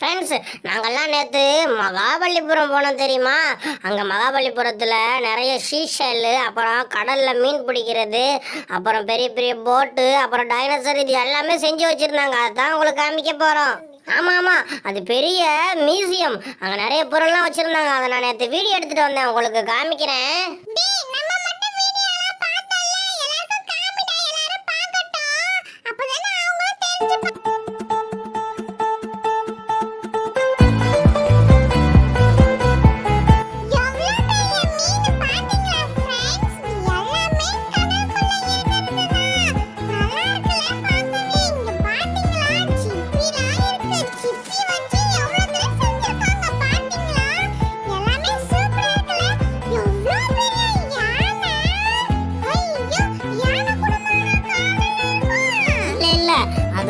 Friends நாங்கள்லாம் நேற்று மகாபலிபுரம் போனோம் தெரியுமா? அங்கே மகாபலிபுரத்தில் நிறைய ஷீஷெல்லு அப்புறம் கடலில் மீன் பிடிக்கிறது அப்புறம் பெரிய பெரிய போட்டு அப்புறம் டைனோசர் இது எல்லாமே செஞ்சு வச்சுருந்தாங்க. அதுதான் உங்களுக்கு காமிக்க போகிறோம் ஆமாம் ஆமாம் அது பெரிய மியூசியம் அங்கே நிறைய பொருள்லாம் வச்சுருந்தாங்க. அதை நான் நேற்று வீடியோ எடுத்துகிட்டு வந்தேன். உங்களுக்கு காமிக்கிறேன்.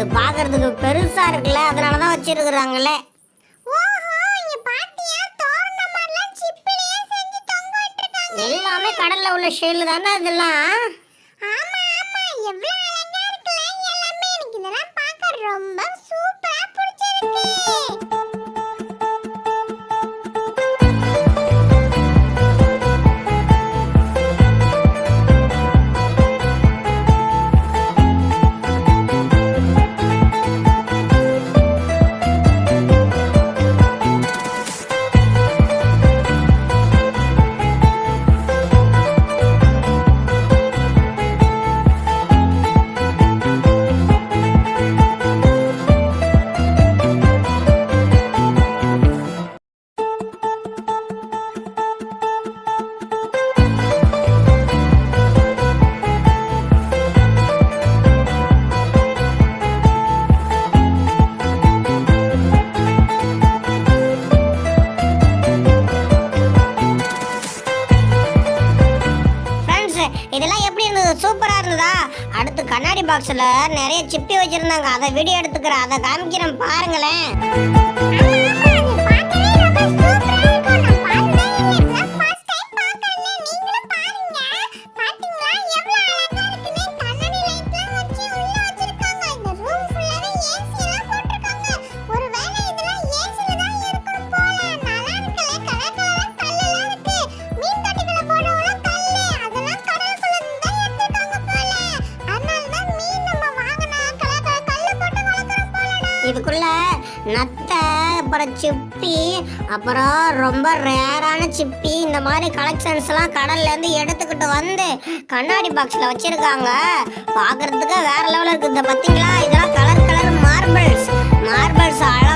அது பாக்குறதுக்கு பெருசா இருக்குல்ல. அதனால தான் வச்சிருக்கிறாங்களே எல்லாமே கடல்ல உள்ள ஷெல் தானே அதெல்லாம்? ரொம்ப சூப்பரா இருந்தது சூப்பரா இருந்ததா? அடுத்து கண்ணாடி பாக்ஸ்ல நிறைய சிப்பி வச்சிருந்தாங்க. அதை வீடியோ எடுத்துக்கிறேன். அதை காமிக்கிறேன். பாருங்களேன். அப்புறம் சிப்பி அப்புறம் ரொம்ப ரேரான சிப்பி. இந்த மாதிரி கலெக்ஷன்ஸ்லாம் கடல்லேருந்து கடல்ல இருந்து எடுத்துக்கிட்டு வந்து கண்ணாடி பாக்ஸ்ல வச்சிருக்காங்க. பார்க்குறதுக்கு வேற லெவலில் இருக்குது. இந்த பாத்தீங்களா இதெல்லாம் கலர் கலர் மார்பிள்ஸ் மார்பிள்ஸ் அழகாக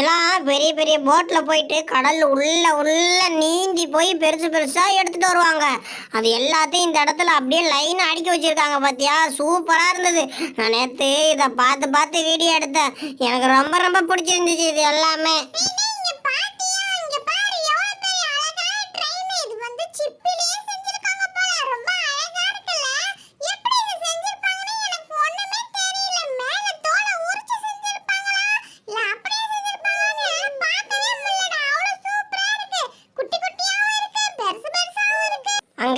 இதெல்லாம் பெரிய பெரிய போட்டில் போயிட்டு கடல் உள்ள உள்ள நீந்தி போய் பெருசு பெருசாக எடுத்துகிட்டு வருவாங்க. அது எல்லாத்தையும் இந்த இடத்துல அப்படியே லைன் அடுக்கி வச்சிருக்காங்க பார்த்தியா சூப்பராக இருந்தது. நான் நேற்று இதை பார்த்து பார்த்து வீடியோ எடுத்தேன். எனக்கு ரொம்ப ரொம்ப பிடிச்சிருந்துச்சு இது எல்லாமே.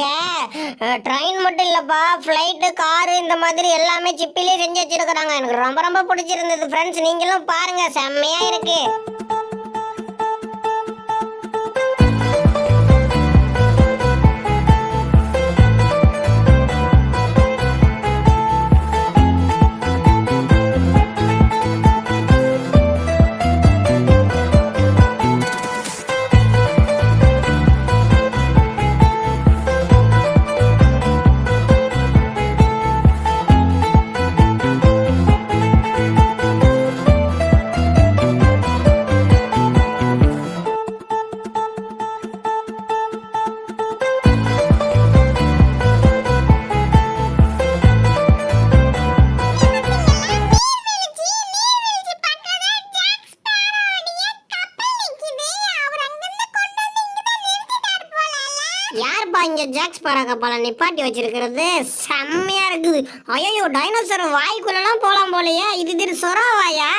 அங்கே ட்ரெயின் மட்டும் இல்லைப்பா ஃப்ளைட்டு காரு இந்த மாதிரி எல்லாமே சிப்பிலே செஞ்சு வச்சிருக்கிறாங்க. எனக்கு ரொம்ப ரொம்ப பிடிச்சிருந்தது ஃப்ரெண்ட்ஸ் நீங்களும் பாருங்க செம்மையாக இருக்கு. ஜாக்ஸ் பாரா நிப்பாட்டி வச்சிருக்கிறது. செம்மையா இருக்குது. ஐயோ டைனோசர் வாய்க்குள்ளலாம் போலாம் போலயே. இது திரு சொராவாயா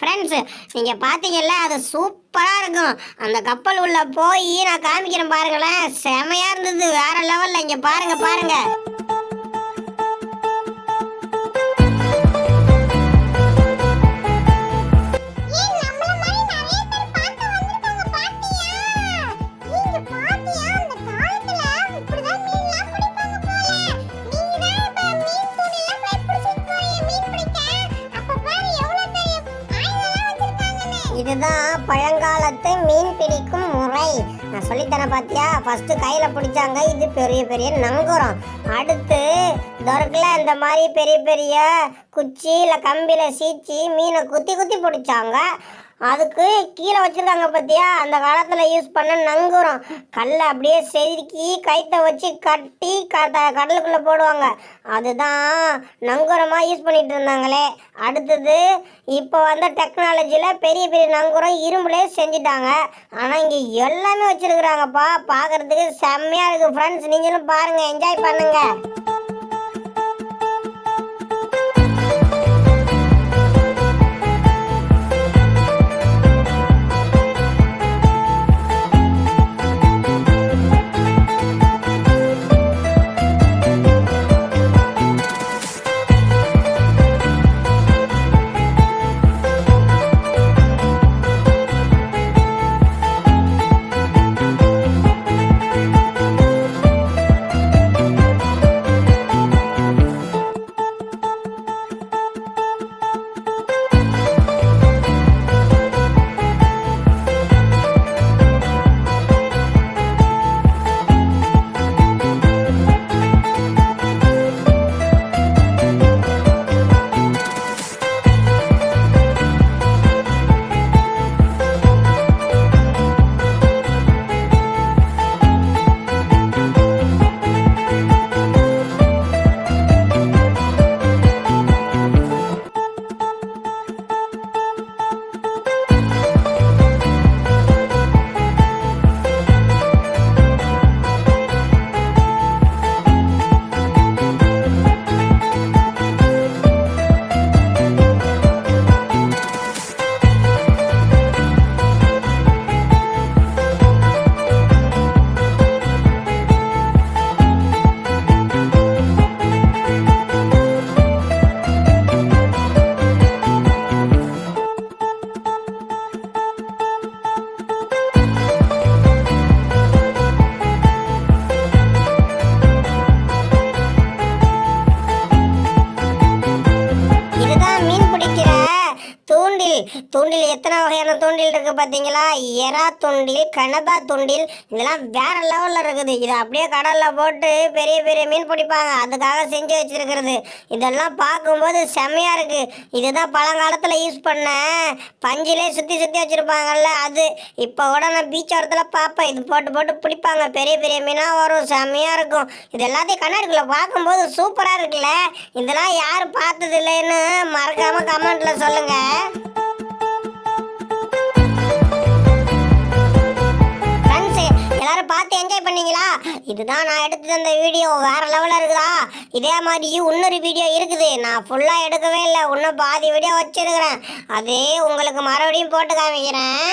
ஃப்ரெண்ட்ஸு நீங்கள் பார்த்தீங்கல்ல அது சூப்பராக இருக்கும். அந்த கப்பல் உள்ளே போய் நான் காமிக்கிறேன் பாருங்களேன். செமையாக இருந்தது. வேறு லெவலில் இங்கே பாருங்கள் பாருங்கள் பழங்காலத்து மீன் பிடிக்கும் முறை. நான் சொல்லித்தரேன் பார்த்தியா ஃபஸ்ட்டு கையில் பிடிச்சாங்க. இது பெரிய பெரிய நங்குரம். அடுத்து தொரக்குல இந்த மாதிரி பெரிய பெரிய குச்சி இல்லை கம்பியில சீச்சி மீனை குத்தி குத்தி பிடிச்சாங்க. அதுக்கு கீழே வச்சுருக்காங்க பார்த்தியா அந்த காலத்தில் யூஸ் பண்ண நங்குரம். கல்லை அப்படியே செதுக்கி கைத்தை வச்சு கட்டி க- கடலுக்குள்ளே போடுவாங்க. அதுதான் நங்குரமாக யூஸ் பண்ணிட்டு இருந்தாங்களே. அடுத்தது இப்போ வந்த டெக்னாலஜியில் பெரிய பெரிய நங்குரம் இரும்புலே செஞ்சுட்டாங்க. ஆனால் இங்கே எல்லாமே வச்சுருக்குறாங்கப்பா. பார்க்கறதுக்கு செம்மையாக இருக்குது ஃப்ரெண்ட்ஸ் நீங்களும் பாருங்கள் என்ஜாய் பண்ணுங்கள் todo தூண்டில். தூண்டில் எத்தனை வகையான தூண்டில் இருக்குது பார்த்தீங்களா எறா தூண்டில் கனபா தூண்டில் இதெல்லாம் வேற லெவலில் இருக்குது. இதை அப்படியே கடலில் போட்டு பெரிய பெரிய மீன் பிடிப்பாங்க. அதுக்காக செஞ்சு வச்சிருக்கிறது. இதெல்லாம் பார்க்கும்போது செம்மையாக இருக்குது இதுதான் பழங்காலத்தில் யூஸ் பண்ண பஞ்சிலே சுற்றி சுற்றி வச்சுருப்பாங்கல்ல அது. இப்போ கூட நான் பீச் ஓரத்தில் பார்ப்பேன். இது போட்டு போட்டு பிடிப்பாங்க. பெரிய பெரிய மீனாக வரும். செம்மையாக இருக்கும். இது எல்லாத்தையும் கண்ணாடிக்குள்ளே பார்க்கும்போது சூப்பராக இருக்குல்ல. இதெல்லாம் யாரும் பார்த்தது இல்லைன்னு மறக்காமல் கமெண்ட்டில் சொல்லுங்கள் எல்லாரும் பார்த்து என்ஜாய் பண்ணீங்களா? இதுதான் நான் எடுத்து தந்த வீடியோ வேற லெவலில் இருக்குதா? இதே மாதிரி இன்னொரு வீடியோ இருக்குது. நான் ஃபுல்லாக எடுக்கவே இல்லை. இன்னும் பாதி வீடியோ வச்சிருக்கிறேன். அதே உங்களுக்கு மறுபடியும் போட்டு காமிக்கிறேன்.